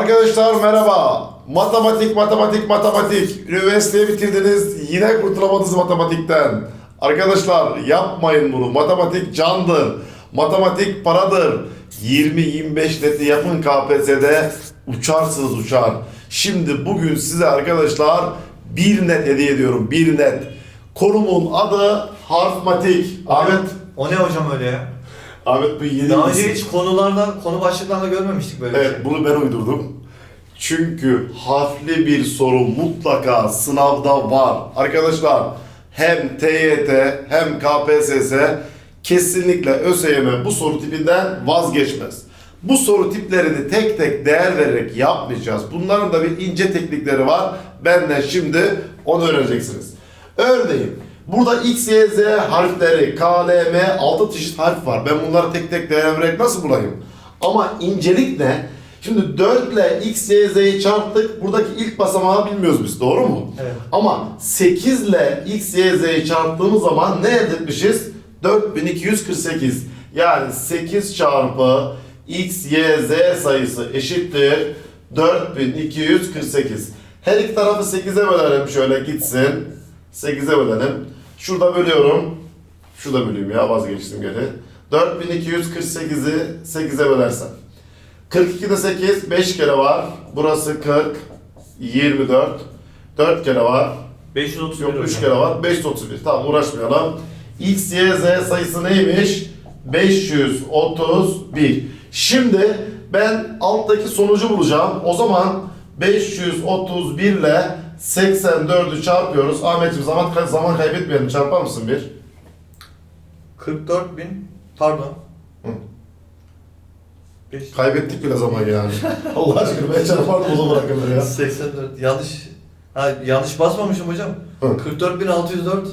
Arkadaşlar merhaba. Matematik, matematik, matematik. Üniversiteyi bitirdiniz. Yine kurtulamadınız matematikten. Arkadaşlar yapmayın bunu. Matematik candır. Matematik paradır. 20-25 neti yapın KPSS'de uçarsınız uçar. Şimdi bugün size arkadaşlar bir net hediye ediyorum. Bir net. Konumun adı harfmatik. Ahmet, O ne hocam öyle ya? Ahmet bu yeni Daha önce hiç konularda, konu başlıklarında görmemiştik böyle bir Evet şey. bunu ben uydurdum. Çünkü harfli bir soru mutlaka sınavda var. Arkadaşlar hem TYT hem KPSS kesinlikle ÖSYM bu soru tipinden vazgeçmez. Bu soru tiplerini tek tek değer vererek yapmayacağız. Bunların da bir ince teknikleri var. Benden şimdi onu öğreneceksiniz. Örneğin burada X, Y, Z harfleri, K, L, M 6 çeşit harf var. Ben bunları tek tek değer vererek nasıl bulayım? Ama incelik ne? Şimdi 4 ile X, Y, Z'yi çarptık. Buradaki ilk basamağı bilmiyoruz biz. Doğru mu? Evet. Ama 8 ile X, Y, Z'yi çarptığımız zaman ne elde etmişiz? 4248. Yani 8 çarpı X, Y, Z sayısı eşittir 4248. Her iki tarafı 8'e bölelim şöyle gitsin. 8'e bölelim. Şurada bölüyorum. Şurada böleyim ya vazgeçtim geri. 4248'i 8'e bölersem. 42'de 8 5 kere var. Burası 40 24 4 kere var. 531 Yok 3 hocam. kere var. 531. Tamam uğraşmayalım. X, Y, Z sayısı neymiş? 531. Şimdi ben alttaki sonucu bulacağım. O zaman 531 ile 84'ü çarpıyoruz. Ahmetciğim zaman, zaman kaybetmeyelim. Çarpar mısın bir? 44 bin, pardon. Hı. 5, Kaybettik bile zaman yani. Allah aşkına ben çarpardım o zaman bırakılır ya. 84, yanlış. Ha, yanlış basmamışım hocam. Hı. 44.604.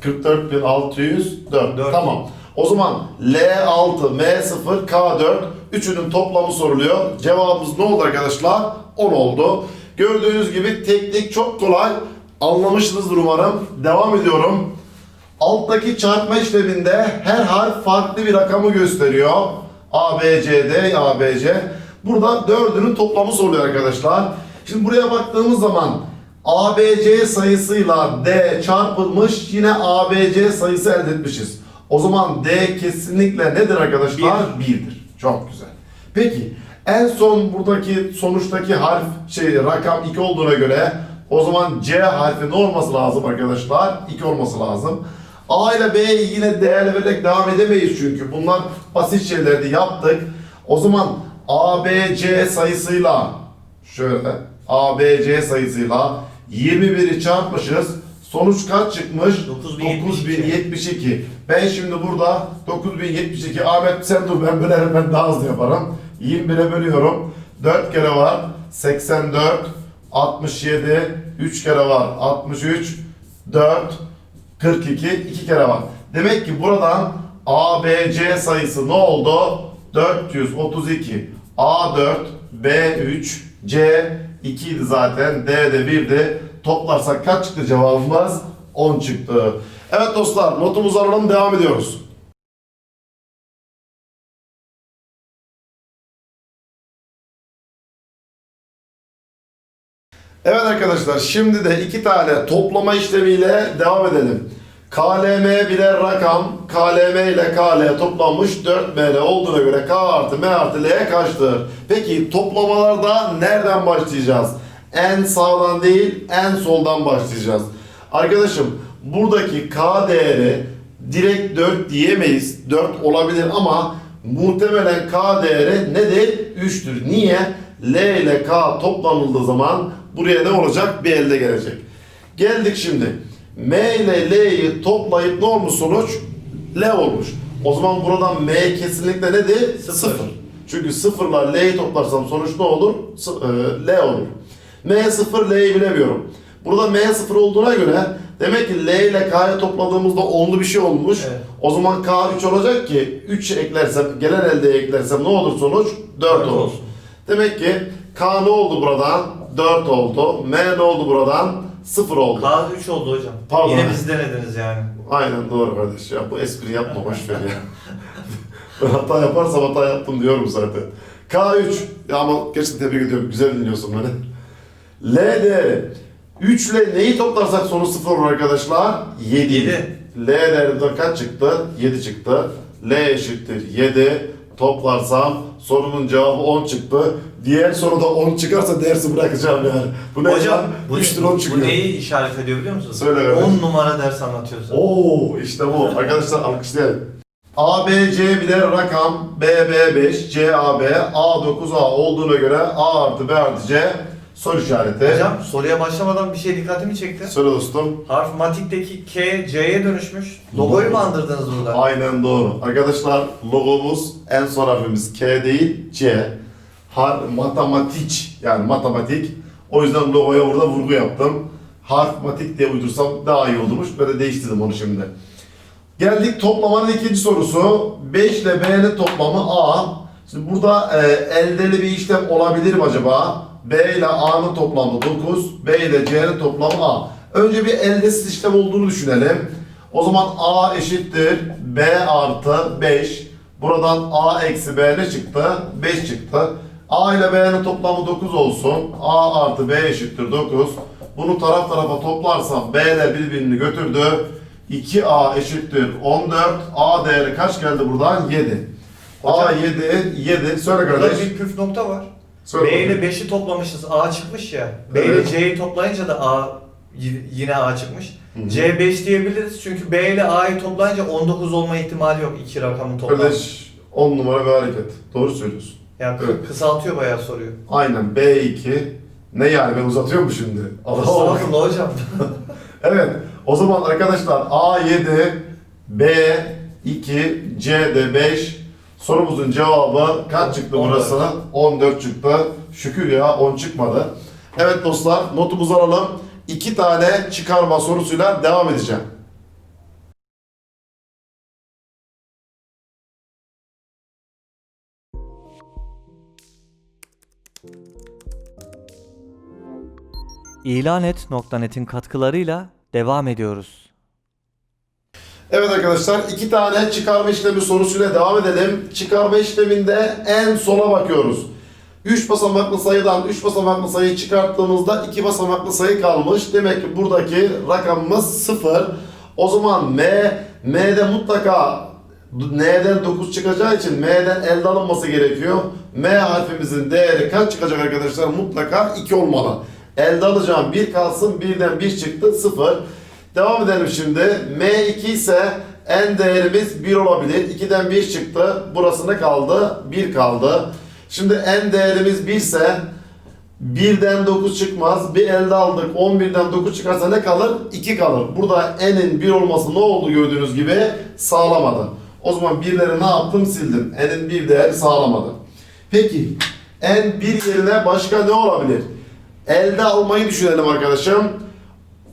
44.604. Dört. Tamam. O zaman L6, M0, K4 üçünün toplamı soruluyor. Cevabımız ne oldu arkadaşlar? 10 oldu. Gördüğünüz gibi teknik çok kolay. Anlamışsınızdır umarım. Devam ediyorum. Alttaki çarpma işleminde her harf farklı bir rakamı gösteriyor. A, B, C, D, A, B, C. Burada dördünün toplamı soruluyor arkadaşlar. Şimdi buraya baktığımız zaman A, B, C sayısıyla D çarpılmış yine A, B, C sayısı elde etmişiz. O zaman D kesinlikle nedir arkadaşlar? Birdir. Çok güzel. Peki en son buradaki sonuçtaki harf şey rakam 2 olduğuna göre o zaman C harfi ne olması lazım arkadaşlar? 2 olması lazım. A ile B'yi yine değer vererek devam edemeyiz çünkü bunlar basit şeylerdi yaptık. O zaman A, B, C sayısıyla şöyle A, B, C sayısıyla 21'i çarpmışız. Sonuç kaç çıkmış? 9072. 9072. Ben şimdi burada 9072 Ahmet sen dur ben bölerim ben daha hızlı yaparım. 21'e bölüyorum. 4 kere var. 84 67 3 kere var. 63 4 42 2 kere var. Demek ki buradan A, B, C sayısı ne oldu? 432. A4, B3, C 2 idi zaten. D de 1'di. Toplarsak kaç çıktı cevabımız? 10 çıktı. Evet dostlar notumuzu alalım devam ediyoruz. Evet arkadaşlar şimdi de iki tane toplama işlemiyle devam edelim. KLM birer rakam, KLM ile KL toplanmış 4ML olduğuna göre K artı M artı L kaçtır? Peki toplamalarda nereden başlayacağız? En sağdan değil en soldan başlayacağız. Arkadaşım buradaki K değeri direkt 4 diyemeyiz. 4 olabilir ama muhtemelen K değeri nedir? 3'tür. Niye? L ile K toplanıldığı zaman buraya ne olacak? Bir elde gelecek. Geldik şimdi. M ile L'yi toplayıp ne olmuş sonuç? L olmuş. O zaman buradan M kesinlikle nedir? Sıfır. Sıfır. Çünkü sıfırla L'yi toplarsam sonuç ne olur? E, L olur. M sıfır L'yi bilemiyorum. Burada M sıfır olduğuna göre demek ki L ile K'yı topladığımızda onlu bir şey olmuş. Evet. O zaman K 3 olacak ki 3 eklersem, gelen elde eklersem ne olur sonuç? 4 Dört olur. Demek ki K ne oldu buradan? 4 oldu. M ne oldu buradan? 0 oldu. K 3 oldu hocam. Pardon. Yine bizi denediniz yani. Aynen doğru kardeş ya. Bu espri yapma boş ver ya. ben hata yaparsam hata yaptım diyorum zaten. K3. Ya ama gerçekten tebrik ediyorum. Güzel dinliyorsun beni. L değeri. 3 ile neyi toplarsak sonu 0 olur arkadaşlar? 7. Yedi. L değerinden kaç çıktı? 7 çıktı. L eşittir 7. Toplarsam sorunun cevabı 10 çıktı. Diğer soruda 10 çıkarsa dersi bırakacağım yani. Bu ne Hocam ya? bu, 3 lira 10 bu çıkıyor. neyi işaret ediyor biliyor musunuz? Söyle kardeşim. 10 numara ders anlatıyorsun. Oo işte bu. Arkadaşlar alkışlayalım. A, B, C birer rakam, B, B, 5, C, A, B, A, 9, A olduğuna göre A artı B artı C soru işareti. Hocam soruya başlamadan bir şey dikkatimi çekti. Söyle dostum. Harf matikteki K, C'ye dönüşmüş. Logoyu mu andırdınız burada? Aynen doğru. Arkadaşlar logomuz en son harfimiz K değil C. Har matematik yani matematik. O yüzden logoya burada vurgu yaptım. Harf matik diye uydursam daha iyi olurmuş. Ben de değiştirdim onu şimdi. Geldik toplamanın ikinci sorusu. 5 ile B'nin toplamı A. Şimdi burada e, eldeli bir işlem olabilir mi acaba? B ile A'nın toplamı 9, B ile C'nin toplamı A. Önce bir eldesiz işlem olduğunu düşünelim. O zaman A eşittir B artı 5. Buradan A eksi B ne çıktı? 5 çıktı. A ile B'nin toplamı 9 olsun. A artı B eşittir 9. Bunu taraf tarafa toplarsam B'ler birbirini götürdü. 2A eşittir 14. A değeri kaç geldi buradan? 7. A Hocam- 7, 7. Söyle Burada kardeş. bir püf nokta var. Söyle B ile bakayım. 5'i toplamışız. A çıkmış ya. B Evet. ile C'yi toplayınca da A y- yine A çıkmış. Hı hı. C 5 diyebiliriz çünkü B ile A'yı toplayınca 19 olma ihtimali yok iki rakamın toplamı. Kardeş 10 numara bir hareket. Doğru söylüyorsun. Yani Evet. kısaltıyor bayağı soruyu. Aynen B2. Ne yani ben uzatıyorum mu şimdi? Bak. Estağfurullah hocam. Evet. O zaman arkadaşlar A7, B2, C'de 5. Sorumuzun cevabı kaç çıktı 14. burası? 14 çıktı. Şükür ya 10 çıkmadı. Evet dostlar notumuzu alalım. 2 tane çıkarma sorusuyla devam edeceğim. İlanet.net'in katkılarıyla devam ediyoruz. Evet arkadaşlar iki tane çıkarma işlemi sorusuyla devam edelim. Çıkarma işleminde en sona bakıyoruz. 3 basamaklı sayıdan 3 basamaklı sayıyı çıkarttığımızda 2 basamaklı sayı kalmış. Demek ki buradaki rakamımız 0. O zaman M, M'de mutlaka N'den 9 çıkacağı için M'den elde alınması gerekiyor. M harfimizin değeri kaç çıkacak arkadaşlar? Mutlaka 2 olmalı. Elde alacağım 1 kalsın, 1'den 1 çıktı 0. Devam edelim şimdi. M2 ise en değerimiz 1 olabilir. 2'den 1 çıktı. Burası ne kaldı? 1 kaldı. Şimdi en değerimiz 1 ise 1'den 9 çıkmaz. Bir elde aldık. 11'den 9 çıkarsa ne kalır? 2 kalır. Burada n'in 1 olması ne oldu gördüğünüz gibi? Sağlamadı. O zaman birleri ne yaptım? Sildim. n'in 1 değeri sağlamadı. Peki n 1 yerine başka ne olabilir? Elde almayı düşünelim arkadaşım.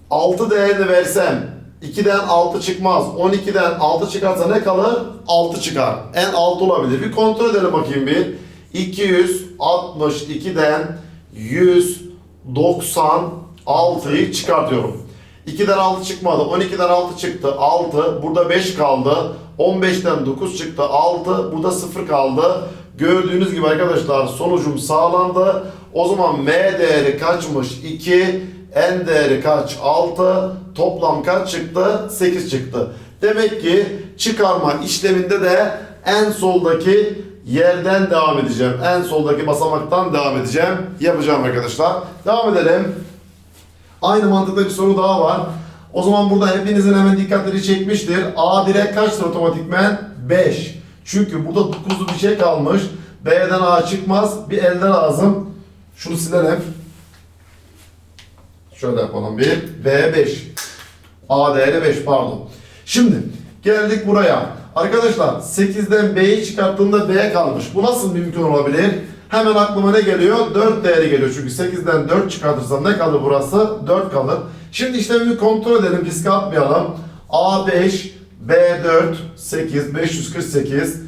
6 değerini versem 2'den 6 çıkmaz. 12'den 6 çıkarsa ne kalır? 6 çıkar. En 6 olabilir. Bir kontrol edelim bakayım bir. 262'den 196'yı çıkartıyorum. 2'den 6 çıkmadı. 12'den 6 çıktı. 6. Burada 5 kaldı. 15'ten 9 çıktı. 6. Burada 0 kaldı. Gördüğünüz gibi arkadaşlar sonucum sağlandı. O zaman M değeri kaçmış? 2. N değeri kaç? 6. Toplam kaç çıktı? 8 çıktı. Demek ki çıkarma işleminde de en soldaki yerden devam edeceğim. En soldaki basamaktan devam edeceğim. Yapacağım arkadaşlar. Devam edelim. Aynı mantıkta bir soru daha var. O zaman burada hepinizin hemen dikkatleri çekmiştir. A direkt kaçtır otomatikmen? 5. Çünkü burada 9'lu bir şey kalmış. B'den A çıkmaz. Bir elde lazım. Şunu silelim. Şöyle yapalım bir. B5. A değeri 5 pardon. Şimdi geldik buraya. Arkadaşlar 8'den B'yi çıkarttığımda B kalmış. Bu nasıl mümkün olabilir? Hemen aklıma ne geliyor? 4 değeri geliyor. Çünkü 8'den 4 çıkartırsam ne kalır burası? 4 kalır. Şimdi işlemi kontrol edelim. Riske atmayalım. A5, B4, 8, 548,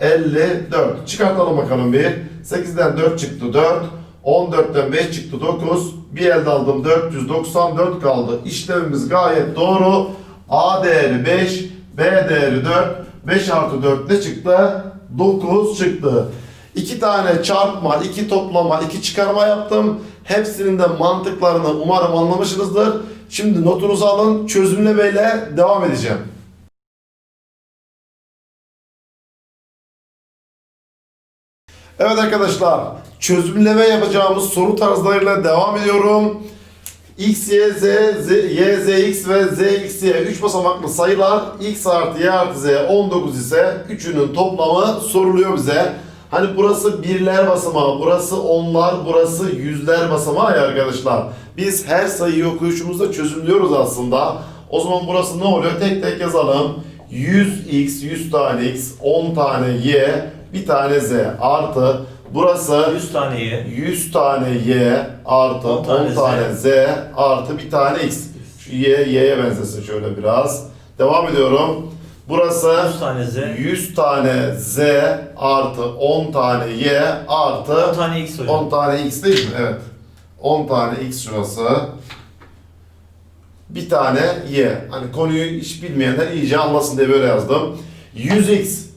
54. Çıkartalım bakalım bir. 8'den 4 çıktı 4. 14'ten 5 çıktı 9. Bir elde aldım 494 kaldı. İşlemimiz gayet doğru. A değeri 5, B değeri 4. 5 artı 4 ne çıktı? 9 çıktı. İki tane çarpma, iki toplama, iki çıkarma yaptım. Hepsinin de mantıklarını umarım anlamışsınızdır. Şimdi notunuzu alın, çözümlemeyle devam edeceğim. Evet arkadaşlar, çözümleme yapacağımız soru tarzlarıyla devam ediyorum. X, Y, Z, Z, Y, Z, X ve Z, X, Y 3 basamaklı sayılar X artı Y artı Z 19 ise üçünün toplamı soruluyor bize. Hani burası birler basamağı, burası onlar, burası yüzler basamağı ya arkadaşlar. Biz her sayıyı okuyuşumuzda çözümlüyoruz aslında. O zaman burası ne oluyor? Tek tek yazalım. 100x, 100 tane x, 10 tane y, bir tane z artı burası 100 tane Y. 100 tane y artı 10 10 tane, tane z artı bir tane x. Şu y, y'ye benzesin şöyle biraz. Devam ediyorum. Burası 100 tane Z. 100 tane z artı 10 tane y artı 10 tane X hocam. 10 tane x değil mi? Evet. 10 tane x şurası. Bir tane y. Hani konuyu hiç bilmeyenler iyice anlasın diye böyle yazdım. 100x,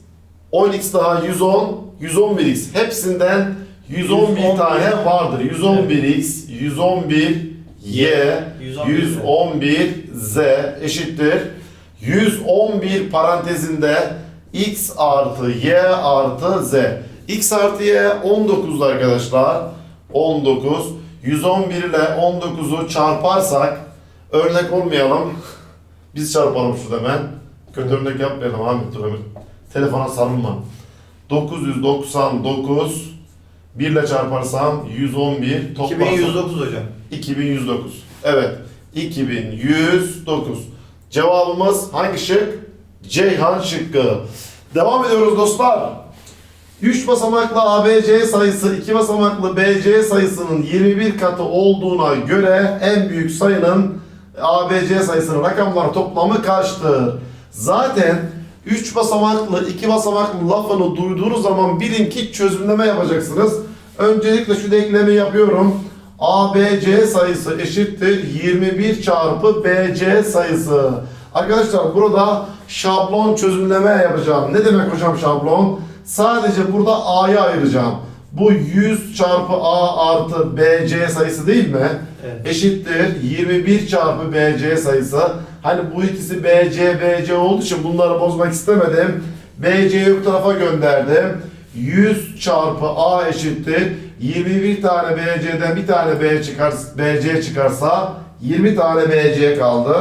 10x daha 110, 111x. Hepsinden 111 111. tane vardır. 111x, 111 y, 111 z eşittir. 111 parantezinde x artı y artı z. x artı y 19'du arkadaşlar. 19. 111 ile 19'u çarparsak örnek olmayalım. Biz çarpalım şurada hemen. Kötü örnek yapmayalım Ahmet dur. Telefona sarılma. 999 1 ile çarparsam 111 toplarsam 2109 hocam. 2109. Evet. 2109. Cevabımız hangi şık? Ceyhan şıkkı. Devam ediyoruz dostlar. 3 basamaklı ABC sayısı 2 basamaklı BC sayısının 21 katı olduğuna göre en büyük sayının ABC sayısının rakamları toplamı kaçtır? Zaten 3 basamaklı 2 basamaklı lafını duyduğunuz zaman bilin ki çözümleme yapacaksınız. Öncelikle şu denklemi yapıyorum. ABC sayısı eşittir 21 çarpı BC sayısı. Arkadaşlar burada şablon çözümleme yapacağım. Ne demek hocam şablon? Sadece burada A'yı ayıracağım. Bu 100 çarpı A artı BC sayısı değil mi? Evet. Eşittir 21 çarpı BC sayısı. Hani bu ikisi BC BC olduğu için bunları bozmak istemedim. BC'yi bu tarafa gönderdim. 100 çarpı A eşittir. 21 tane BC'den bir tane B çıkar, BC çıkarsa 20 tane BC kaldı.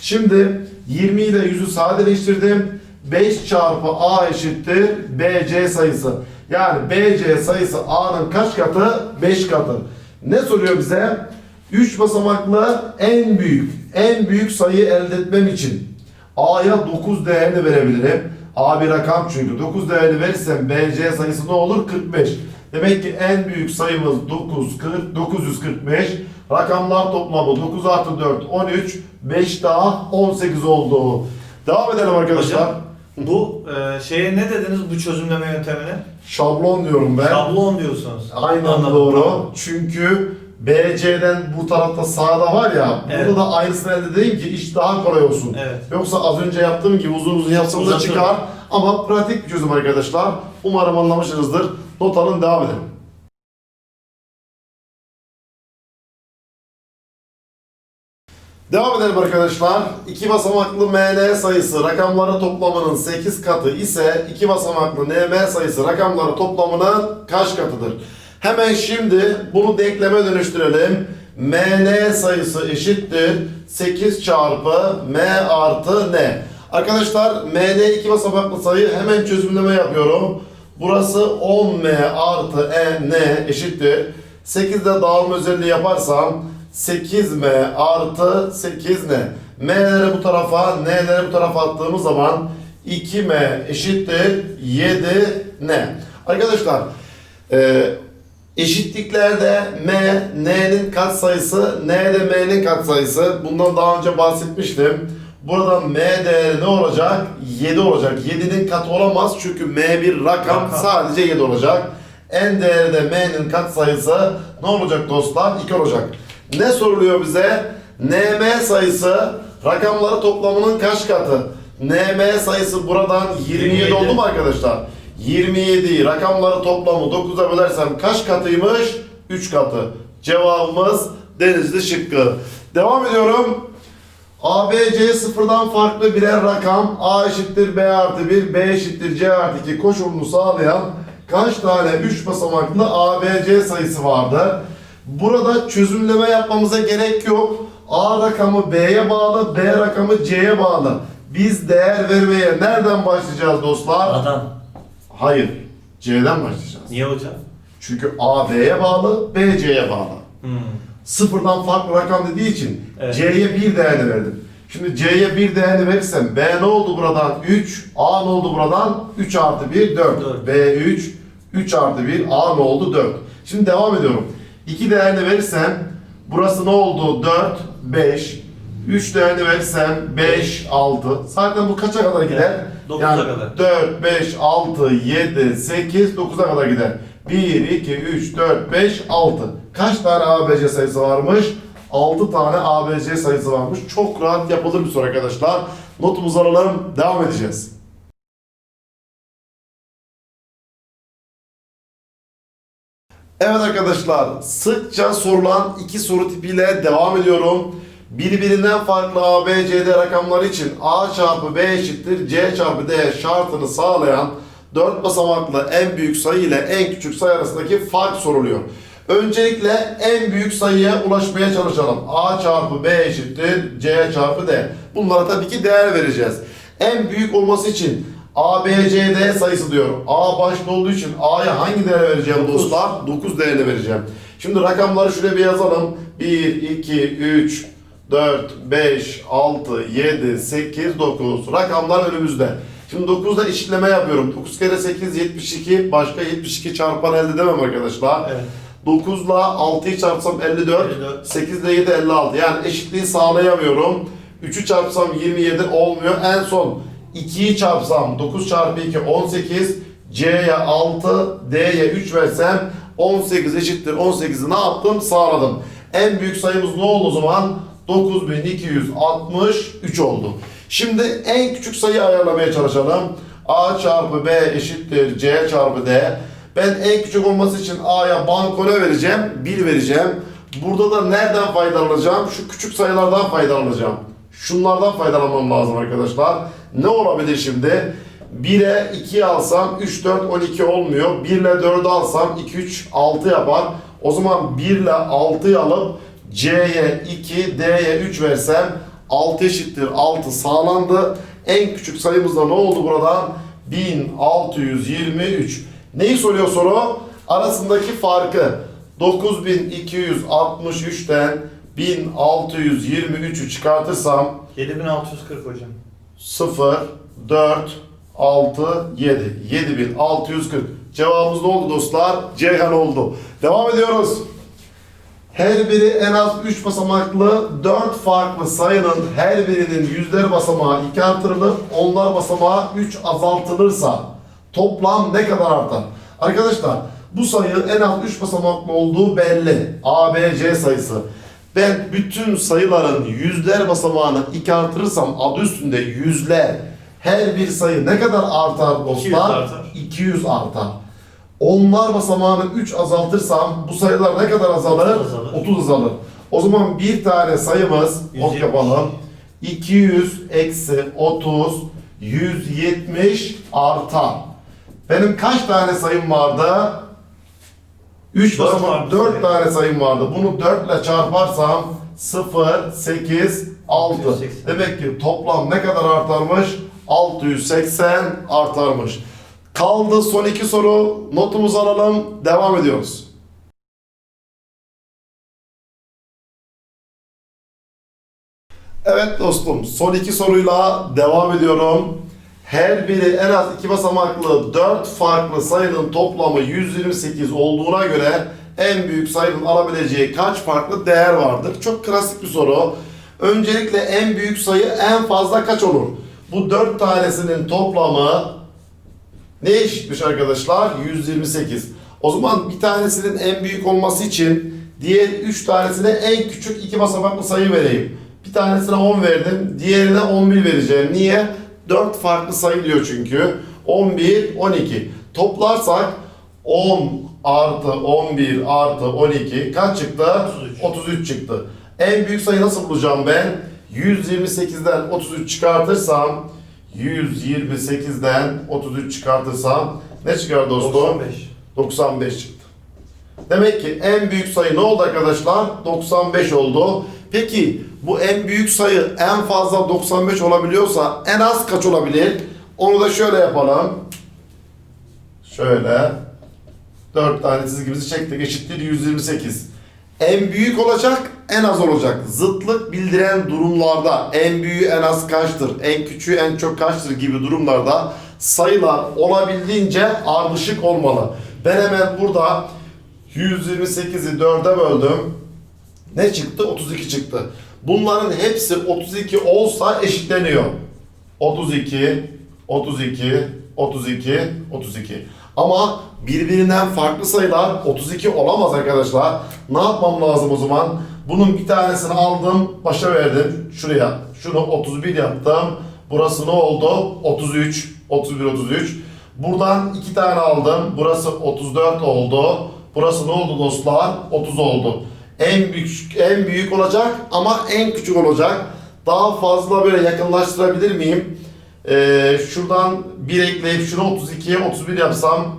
Şimdi 20 ile 100'ü sadeleştirdim. 5 çarpı A eşittir BC sayısı. Yani BC sayısı A'nın kaç katı? 5 katı. Ne soruyor bize? 3 basamaklı en büyük, en büyük sayı elde etmem için A'ya 9 değerini verebilirim. A bir rakam çünkü. 9 değerini verirsem BC sayısı ne olur? 45. Demek ki en büyük sayımız 9, 40, 945. Rakamlar toplamı 9 artı 4, 13. 5 daha 18 oldu. Devam edelim arkadaşlar. Hocam bu e, şeye ne dediniz bu çözümleme yöntemine? Şablon diyorum ben. Şablon diyorsunuz. Aynen Anladım, doğru. Çünkü BC'den bu tarafta sağda var ya, Evet. burada da aynısını elde edeyim ki iş daha kolay olsun. Evet. Yoksa az önce yaptığım gibi uzun uzun yapsam da çıkar. Ama pratik bir çözüm arkadaşlar. Umarım anlamışsınızdır. Not alın devam edelim. Devam edelim arkadaşlar. İki basamaklı MN sayısı rakamları toplamının 8 katı ise iki basamaklı NM sayısı rakamları toplamının kaç katıdır? Hemen şimdi bunu denkleme dönüştürelim. MN sayısı eşittir 8 çarpı M artı N. Arkadaşlar MN iki basamaklı sayı hemen çözümleme yapıyorum. Burası 10M artı E N eşittir. 8'de dağılma özelliği yaparsam 8M artı 8N. M'leri bu tarafa, N'leri bu tarafa attığımız zaman 2M eşittir 7N. Arkadaşlar e, eşitliklerde M, N'nin katsayısı, N de M'nin katsayısı. Bundan daha önce bahsetmiştim. Burada M değeri ne olacak? 7 olacak. 7'nin katı olamaz çünkü M bir rakam, Rakam. sadece 7 olacak. N değeri de M'nin katsayısı ne olacak dostlar? 2 olacak. Ne soruluyor bize? NM sayısı rakamları toplamının kaç katı? NM sayısı buradan 27, 27. oldu mu arkadaşlar? 27'yi rakamları toplamı 9'a bölersem kaç katıymış? 3 katı. Cevabımız Denizli şıkkı. Devam ediyorum. A, B, C sıfırdan farklı birer rakam A eşittir B artı 1, B eşittir C artı 2 koşulunu sağlayan kaç tane 3 basamaklı A, B, C sayısı vardır? Burada çözümleme yapmamıza gerek yok. A rakamı B'ye bağlı, B rakamı C'ye bağlı. Biz değer vermeye nereden başlayacağız dostlar? Adam. Hayır, C'den başlayacağız. Niye hocam? Çünkü A B'ye bağlı, B C'ye bağlı. Hmm. Sıfırdan farklı rakam dediği için Evet. C'ye bir değerini verdim. Şimdi C'ye bir değerini verirsem B ne oldu buradan? 3. A ne oldu buradan? 3 artı 1 4. Dört. B 3. 3 artı 1 A ne oldu? 4. Şimdi devam ediyorum. 2 değerini verirsem burası ne oldu? 4 5. 3 değerini verirsem 5 6. Zaten bu kaça kadar gider? Evet, dokuza yani kadar. 4 5 6 7 8 9'a kadar gider. 1 2 3 4 5 6. Kaç tane ABC sayısı varmış? 6 tane ABC sayısı varmış. Çok rahat yapılır bir soru arkadaşlar. Notumuzu alalım. Devam edeceğiz. Evet arkadaşlar, sıkça sorulan iki soru tipiyle devam ediyorum. Birbirinden farklı A, B, C'de rakamlar için A çarpı B eşittir C çarpı D şartını sağlayan 4 basamaklı en büyük sayı ile en küçük sayı arasındaki fark soruluyor. Öncelikle en büyük sayıya ulaşmaya çalışalım. A çarpı B eşittir C çarpı D. Bunlara tabii ki değer vereceğiz. En büyük olması için A, B, C, D sayısı diyor. A başta olduğu için A'ya hangi değer vereceğim dostlar? 9 değerini vereceğim. Şimdi rakamları şuraya bir yazalım. 1, 2, 3, 4, 5, 6, 7, 8, 9. Rakamlar önümüzde. Şimdi 9'da eşitleme yapıyorum. 9 kere 8, 72. Başka 72 çarpan elde edemem arkadaşlar. Evet. 9 ile 6'yı çarpsam 54, 54. 8 ile 7 56. Yani eşitliği sağlayamıyorum. 3'ü çarpsam 27 olmuyor. En son 2'yi çarpsam 9 çarpı 2 18. C'ye 6, D'ye 3 versem 18 eşittir 18'i ne yaptım? Sağladım. En büyük sayımız ne oldu o zaman? 9263 oldu. Şimdi en küçük sayıyı ayarlamaya çalışalım. A çarpı B eşittir C çarpı D. Ben en küçük olması için A'ya banko ne vereceğim? 1 vereceğim. Burada da nereden faydalanacağım? Şu küçük sayılardan faydalanacağım. Şunlardan faydalanmam lazım arkadaşlar. Ne olabilir şimdi? 1'e 2'yi alsam 3, 4, 12 olmuyor. 1 ile 4'ü alsam 2, 3, 6 yapar. O zaman 1 ile 6'yı alıp C'ye 2, D'ye 3 versem 6 eşittir 6 sağlandı. En küçük sayımız da ne oldu buradan? 1623. Neyi soruyor soru? Arasındaki farkı 9263'ten 1623'ü çıkartırsam 7640 hocam. 0, 4, 6, 7. 7640. Cevabımız ne oldu dostlar? Ceyhan oldu. Devam ediyoruz. Her biri en az 3 basamaklı 4 farklı sayının her birinin yüzler basamağı 2 artırılır, onlar basamağı 3 azaltılırsa toplam ne kadar artar? Arkadaşlar bu sayı en az 3 basamaklı olduğu belli. A, B, C sayısı. Ben bütün sayıların yüzler basamağını 2 artırırsam adı üstünde yüzler. Her bir sayı ne kadar artar dostlar? 200 artar. 200 artar. Onlar basamağını 3 azaltırsam bu sayılar ne kadar azalır? 30 azalır. 30 azalır. O zaman bir tane sayımız, 170. yapalım. 200 eksi 30, 170 artar. Benim kaç tane sayım vardı? 3 Dört basamak, vardı 4 sayı. tane sayım vardı. Bunu 4 ile çarparsam 0, 8, 6. 680. Demek ki toplam ne kadar artarmış? 680 artarmış. Kaldı son iki soru. Notumuzu alalım. Devam ediyoruz. Evet dostum, son iki soruyla devam ediyorum. Her biri en az iki basamaklı 4 farklı sayının toplamı 128 olduğuna göre en büyük sayının alabileceği kaç farklı değer vardır? Çok klasik bir soru. Öncelikle en büyük sayı en fazla kaç olur? Bu 4 tanesinin toplamı ne eşitmiş arkadaşlar? 128. O zaman bir tanesinin en büyük olması için diğer 3 tanesine en küçük iki basamaklı sayı vereyim. Bir tanesine 10 verdim, diğerine 11 vereceğim. Niye? 4 farklı sayı diyor çünkü. 11, 12. Toplarsak 10 artı 11 artı 12 kaç çıktı? 33. 33 çıktı. En büyük sayı nasıl bulacağım ben? 128'den 33 çıkartırsam 128'den 33 çıkartırsam ne çıkar dostum? 95. 95 çıktı. Demek ki en büyük sayı ne oldu arkadaşlar? 95 oldu. Peki bu en büyük sayı en fazla 95 olabiliyorsa en az kaç olabilir? Onu da şöyle yapalım. Şöyle. 4 tane çizgimizi çektik. Eşittir 128. En büyük olacak, en az olacak. Zıtlık bildiren durumlarda en büyüğü en az kaçtır, en küçüğü en çok kaçtır gibi durumlarda sayılar olabildiğince ardışık olmalı. Ben hemen burada 128'i 4'e böldüm. Ne çıktı? 32 çıktı. Bunların hepsi 32 olsa eşitleniyor. 32, 32, 32, 32. Ama birbirinden farklı sayılar 32 olamaz arkadaşlar. Ne yapmam lazım o zaman? Bunun bir tanesini aldım, başa verdim. Şuraya. Şunu 31 yaptım. Burası ne oldu? 33, 31, 33. Buradan iki tane aldım. Burası 34 oldu. Burası ne oldu dostlar? 30 oldu. En büyük en büyük olacak ama en küçük olacak. Daha fazla böyle yakınlaştırabilir miyim? Ee, şuradan 1 ekleyip şunu 32'ye 31 yapsam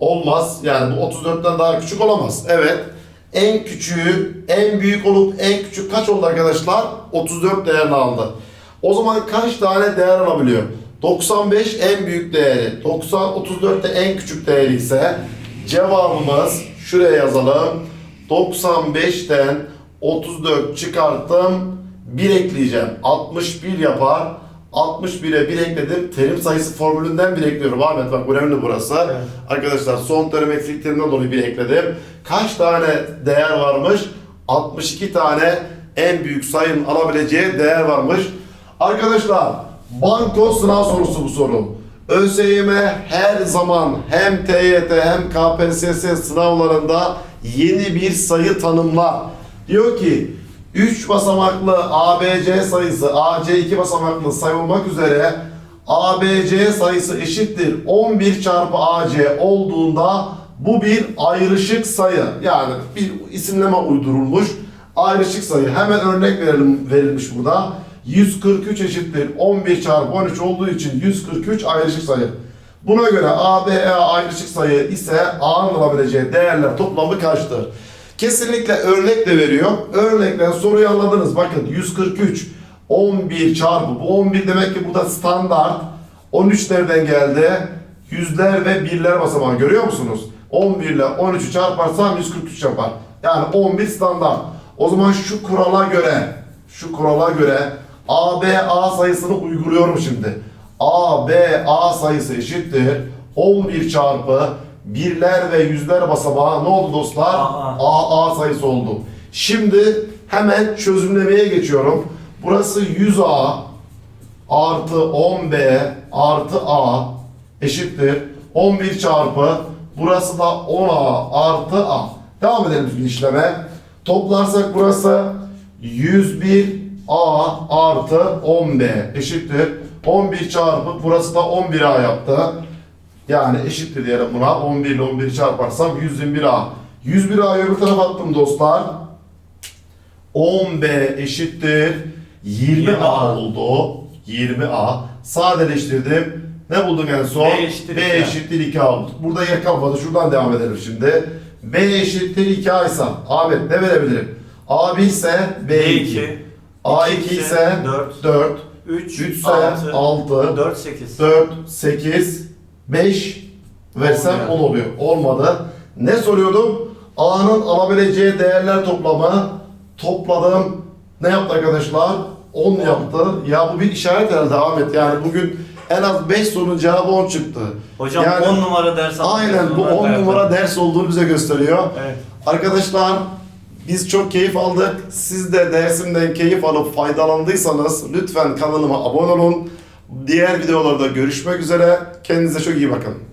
olmaz. Yani bu 34'ten daha küçük olamaz. Evet. En küçüğü, en büyük olup en küçük kaç oldu arkadaşlar? 34 değerini aldı. O zaman kaç tane değer alabiliyor? 95 en büyük değeri. 90 34'te en küçük değeri ise cevabımız şuraya yazalım. 95'ten 34 çıkarttım. 1 ekleyeceğim. 61 yapar. 61'e 1 ekledim. Terim sayısı formülünden 1 ekliyorum. Ahmet bak önemli burası. Evet. Arkadaşlar son terim eksikliğinden dolayı 1 ekledim. Kaç tane değer varmış? 62 tane en büyük sayının alabileceği değer varmış. Arkadaşlar banko sınav sorusu bu soru. ÖSYM her zaman hem TYT hem KPSS sınavlarında yeni bir sayı tanımlar. Diyor ki 3 basamaklı ABC sayısı AC 2 basamaklı sayı üzere ABC sayısı eşittir 11 çarpı AC olduğunda bu bir ayrışık sayı. Yani bir isimleme uydurulmuş ayrışık sayı. Hemen örnek verelim verilmiş burada. 143 eşittir 11 çarpı 13 olduğu için 143 ayrışık sayı. Buna göre A, B, E ayrışık sayı ise A'nın alabileceği değerler toplamı kaçtır? Kesinlikle örnek de veriyor. Örnekten soruyu anladınız. Bakın 143 11 çarpı bu 11 demek ki burada standart 13 nereden geldi? Yüzler ve birler basamağı görüyor musunuz? 11 ile 13'ü çarparsam 143 yapar. Yani 11 standart. O zaman şu kurala göre şu kurala göre A, B, A sayısını uyguluyorum şimdi. A, B, A sayısı eşittir. 11 çarpı birler ve yüzler basamağı ne oldu dostlar? A, A, A sayısı oldu. Şimdi hemen çözümlemeye geçiyorum. Burası 100A artı 10B artı A eşittir. 11 çarpı burası da 10A artı A. Devam edelim düzgün işleme. Toplarsak burası 101A artı 10B eşittir. 11 çarpı burası da 11A yaptı. Yani eşittir diyelim buna. 11 ile 11'i çarparsam 121A. 101A'yı öbür tarafa attım dostlar. 10B eşittir 20A oldu. 20A. Sadeleştirdim. Ne buldum en son? B eşittir B 2A. eşittir 2A oldu. Burada yer kalmadı. Şuradan devam edelim şimdi. B eşittir 2A ise Ahmet ne verebilirim? A1 ise B2. B2, A2 2 ise ise 4. 4, 3 3, ise 6. 6, 4, 8. 4, 8, 5 versem Olmuyor. 10 oluyor. Olmadı. Ne soruyordum? A'nın alabileceği değerler toplamı topladım. Ne yaptı arkadaşlar? 10 yaptı. Ya bu bir işaret herhalde Ahmet. Yani bugün en az 5 sorunun cevabı 10 çıktı. Hocam Yani- 10 numara ders. Aynen bu 10 dayadım. numara ders olduğunu bize gösteriyor. Evet. Arkadaşlar biz çok keyif aldık. Siz de dersimden keyif alıp faydalandıysanız lütfen kanalıma abone olun. Diğer videolarda görüşmek üzere. Kendinize çok iyi bakın.